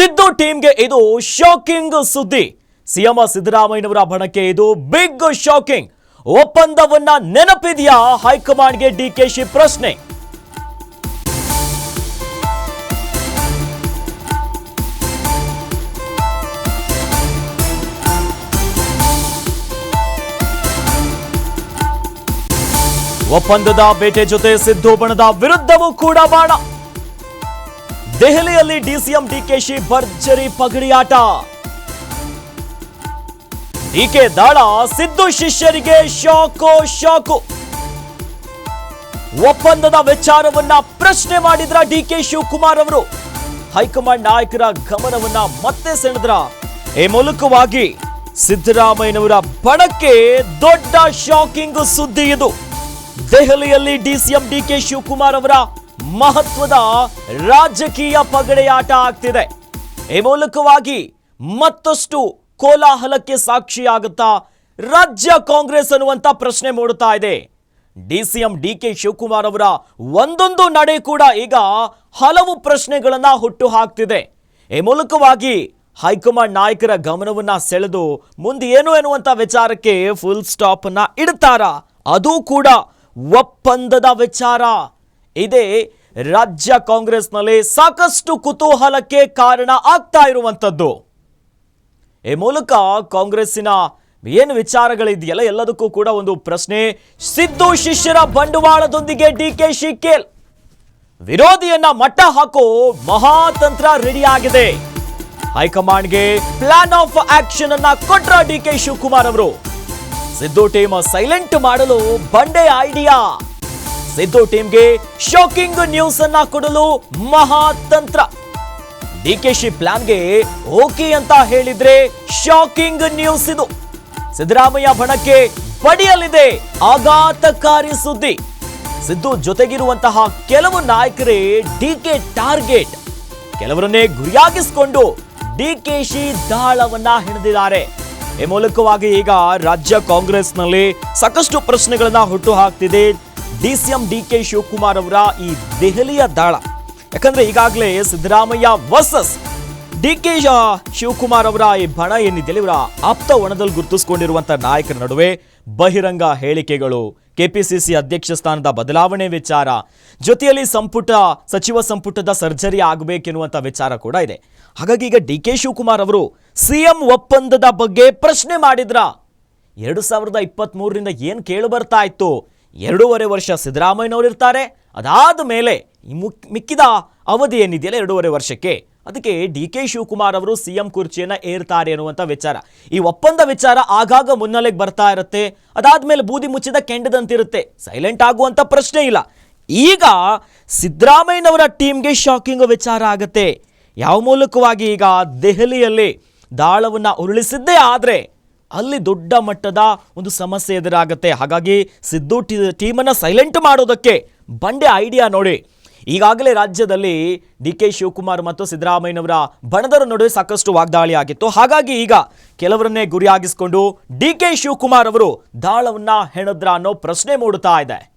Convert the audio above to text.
ಸಿದ್ದು ಟೀಮ್ಗೆ ಇದು ಶಾಕಿಂಗ್ ಸುದ್ದಿ. ಸಿಎಂ ಸಿದ್ದರಾಮಯ್ಯನವರ ಬಣಕ್ಕೆ ಇದು ಬಿಗ್ ಶಾಕಿಂಗ್. ಒಪ್ಪಂದವನ್ನ ನೆನಪಿದೆಯಾ ಹೈಕಮಾಂಡ್ಗೆ ಡಿಕೆಶಿ ಪ್ರಶ್ನೆ. ಒಪ್ಪಂದದ ಬೇಟೆ ಜೊತೆ ಸಿದ್ದು ಬಣದ ವಿರುದ್ಧವೂ ಕೂಡ ಬಾಣ. ದೆಹಲಿಯಲ್ಲಿ ಡಿಸಿಎಂ ಡಿಕೆಶಿ ಭರ್ಜರಿ ಪಗಡಿಯಾಟ. ಡಿಕೆ ದಾಳ, ಸಿದ್ದು ಶಿಷ್ಯರಿಗೆ ಶಾಕು ಶಾಕು. ಒಪ್ಪಂದದ ವಿಚಾರವನ್ನ ಪ್ರಶ್ನೆ ಮಾಡಿದ್ರ ಡಿಕೆ ಶಿವಕುಮಾರ್ ಅವರು. ಹೈಕಮಾಂಡ್ ನಾಯಕರ ಗಮನವನ್ನ ಮತ್ತೆ ಸೆಳೆದ್ರ. ಈ ಮೂಲಕವಾಗಿ ಸಿದ್ದರಾಮಯ್ಯನವರ ಬಣಕ್ಕೆ ದೊಡ್ಡ ಶಾಕಿಂಗ್ ಸುದ್ದಿ ಇದು. ದೆಹಲಿಯಲ್ಲಿ ಡಿಸಿಎಂ ಡಿಕೆ ಶಿವಕುಮಾರ್ ಅವರ ಮಹತ್ವದ ರಾಜಕೀಯ ಪಗಡೆಯಾಟ ಆಗ್ತಿದೆ. ಈ ಮೂಲಕವಾಗಿ ಮತ್ತಷ್ಟು ಕೋಲಾಹಲಕ್ಕೆ ಸಾಕ್ಷಿಯಾಗುತ್ತಾ ರಾಜ್ಯ ಕಾಂಗ್ರೆಸ್ ಅನ್ನುವಂತ ಪ್ರಶ್ನೆ ಮೂಡುತ್ತಾ ಇದೆ. D CM D K Shivakumar ಅವರ ಒಂದೊಂದು ನಡೆ ಕೂಡ ಈಗ ಹಲವು ಪ್ರಶ್ನೆಗಳನ್ನ ಹುಟ್ಟು ಹಾಕ್ತಿದೆ. ಈ ಮೂಲಕವಾಗಿ ಹೈಕಮಾಂಡ್ ನಾಯಕರ ಗಮನವನ್ನ ಸೆಳೆದು ಮುಂದೆ ಏನು ಎನ್ನುವಂತ ವಿಚಾರಕ್ಕೆ ಫುಲ್ ಸ್ಟಾಪ್ ಅನ್ನ ಇಡ್ತಾರ? ಅದು ಕೂಡ ಒಪ್ಪಂದದ ವಿಚಾರ. ಇದೇ ರಾಜ್ಯ ಕಾಂಗ್ರೆಸ್ನಲ್ಲಿ ಸಾಕಷ್ಟು ಕುತೂಹಲಕ್ಕೆ ಕಾರಣ ಆಗ್ತಾ ಇರುವಂಥದ್ದು. ಈ ಮೂಲಕ ಕಾಂಗ್ರೆಸ್ಸಿನ ಏನು ವಿಚಾರಗಳಿದೆಯಲ್ಲ ಎಲ್ಲದಕ್ಕೂ ಕೂಡ ಒಂದು ಪ್ರಶ್ನೆ. ಸಿದ್ದು ಶಿಷ್ಯರ ಬಂಡವಾಳದೊಂದಿಗೆ ಡಿ ಕೆ ಶಿಕೇಲ್ ವಿರೋಧಿಯನ್ನ ಮಟ್ಟ ಹಾಕೋ ಮಹಾತಂತ್ರ ರೆಡಿ ಆಗಿದೆ. ಹೈಕಮಾಂಡ್ಗೆ ಪ್ಲಾನ್ ಆಫ್ ಆಕ್ಷನ್ ಅನ್ನ ಕೊಟ್ರ ಡಿ ಕೆ ಶಿವಕುಮಾರ್ ಅವರು. ಸಿದ್ದು ಟೀಮ್ ಸೈಲೆಂಟ್ ಮಾಡಲು ಬಂಡೆ ಐಡಿಯಾ ಸಿದ್ದು ಟೀಮ್ಗೆ ಶಾಕಿಂಗ್ ನ್ಯೂಸ್ ಅನ್ನ ಕೊಡಲು ಮಹಾತಂತ್ರ. ಡಿಕೆಶಿ ಪ್ಲಾನ್ಗೆ ಓಕೆ ಅಂತ ಹೇಳಿದ್ರೆ ಶಾಕಿಂಗ್ ನ್ಯೂಸ್ ಇದು. ಸಿದ್ದರಾಮಯ್ಯ ಬಣಕ್ಕೆ ಬಡಿಯಲಿದೆ ಆಘಾತಕಾರಿ ಸುದ್ದಿ. ಸಿದ್ದು ಜೊತೆಗಿರುವಂತಹ ಕೆಲವು ನಾಯಕರೇ ಡಿಕೆ ಟಾರ್ಗೆಟ್. ಕೆಲವರನ್ನೇ ಗುರಿಯಾಗಿಸಿಕೊಂಡು ಡಿಕೆಶಿ ದಾಳವನ್ನ ಹಿಡಿದಿದ್ದಾರೆ. ಈ ಮೂಲಕವಾಗಿ ಈಗ ರಾಜ್ಯ ಕಾಂಗ್ರೆಸ್ನಲ್ಲಿ ಸಾಕಷ್ಟು ಪ್ರಶ್ನೆಗಳನ್ನ ಹುಟ್ಟು ಹಾಕ್ತಿದೆ ಡಿಸಿಎಂ ಡಿ ಕೆ ಶಿವಕುಮಾರ್ ಅವರ ಈ ದೆಹಲಿಯ ದಾಳ. ಯಾಕಂದ್ರೆ ಈಗಾಗಲೇ Siddaramaiah versus D K Shivakumar ಅವರ ಈ ಬಣ ಏನಿದೆಯಲ್ಲ, ಇವರ ಆಪ್ತ ಒಣದಲ್ಲಿ ಗುರುತಿಸಿಕೊಂಡಿರುವಂತಹ ನಾಯಕರ ನಡುವೆ ಬಹಿರಂಗ ಹೇಳಿಕೆಗಳು. ಕೆಪಿಸಿಸಿ ಅಧ್ಯಕ್ಷ ಸ್ಥಾನದ ಬದಲಾವಣೆ ವಿಚಾರ, ಜೊತೆಯಲ್ಲಿ ಸಂಪುಟ, ಸಚಿವ ಸಂಪುಟದ ಸರ್ಜರಿ ಆಗಬೇಕೆನ್ನುವಂಥ ವಿಚಾರ ಕೂಡ ಇದೆ. ಹಾಗಾಗಿ ಈಗ ಡಿ ಕೆ ಶಿವಕುಮಾರ್ ಅವರು ಸಿಎಂ ಒಪ್ಪಂದದ ಬಗ್ಗೆ ಪ್ರಶ್ನೆ ಮಾಡಿದ್ರ? ಎರಡು ಸಾವಿರದ ಇಪ್ಪತ್ತ್ ಮೂರರಿಂದ ಏನು ಕೇಳು ಬರ್ತಾ ಇತ್ತು? ಎರಡೂವರೆ ವರ್ಷ ಸಿದ್ದರಾಮಯ್ಯನವರು ಇರ್ತಾರೆ ಅದಾದ ಮೇಲೆ ಮುಕ್- ಮಿಕ್ಕಿದ ಅವಧಿ ಏನಿದೆಯಲ್ಲ ಎರಡೂವರೆ ವರ್ಷಕ್ಕೆ, ಅದಕ್ಕೆ ಡಿ ಕೆ ಶಿವಕುಮಾರ್ ಅವರು ಸಿ ಎಂ ಕುರ್ಚಿಯನ್ನು ಏರ್ತಾರೆ ಅನ್ನುವಂಥ ವಿಚಾರ. ಈ ಒಪ್ಪಂದ ವಿಚಾರ ಆಗಾಗ ಮುನ್ನೆಲೆಗೆ ಬರ್ತಾ ಇರುತ್ತೆ. ಅದಾದ್ಮೇಲೆ ಬೂದಿ ಮುಚ್ಚಿದ ಕೆಂಡದಂತಿರುತ್ತೆ. ಸೈಲೆಂಟ್ ಆಗುವಂಥ ಪ್ರಶ್ನೆ ಇಲ್ಲ. ಈಗ ಸಿದ್ದರಾಮಯ್ಯನವರ ಟೀಮ್ಗೆ ಶಾಕಿಂಗ್ ವಿಚಾರ ಆಗುತ್ತೆ. ಯಾವ ಮೂಲಕವಾಗಿ ಈಗ ದೆಹಲಿಯಲ್ಲಿ ದಾಳವನ್ನು ಉರುಳಿಸಿದ್ದೇ ಆದ್ರೆ ಅಲ್ಲಿ ದೊಡ್ಡ ಮಟ್ಟದ ಒಂದು ಸಮಸ್ಯೆ ಎದುರಾಗುತ್ತೆ. ಹಾಗಾಗಿ ಸಿದ್ದು ಟಿ- ಟೀಮನ್ನು ಸೈಲೆಂಟ್ ಮಾಡೋದಕ್ಕೆ ಬಂಡೆ ಐಡಿಯಾ ನೋಡಿ. ಈಗಾಗಲೇ ರಾಜ್ಯದಲ್ಲಿ ಡಿ ಕೆ ಶಿವಕುಮಾರ್ ಮತ್ತು ಸಿದ್ದರಾಮಯ್ಯನವರ ಬಣದರ ನಡುವೆ ಸಾಕಷ್ಟು ವಾಗ್ದಾಳಿ ಆಗಿತ್ತು. ಹಾಗಾಗಿ ಈಗ ಕೆಲವರನ್ನೇ ಗುರಿಯಾಗಿಸಿಕೊಂಡು ಡಿ ಕೆ ಶಿವಕುಮಾರ್ ಅವರು ದಾಳವನ್ನು ಹೆಣದ್ರ ಅನ್ನೋ ಪ್ರಶ್ನೆ ಮೂಡುತ್ತಾ ಇದೆ.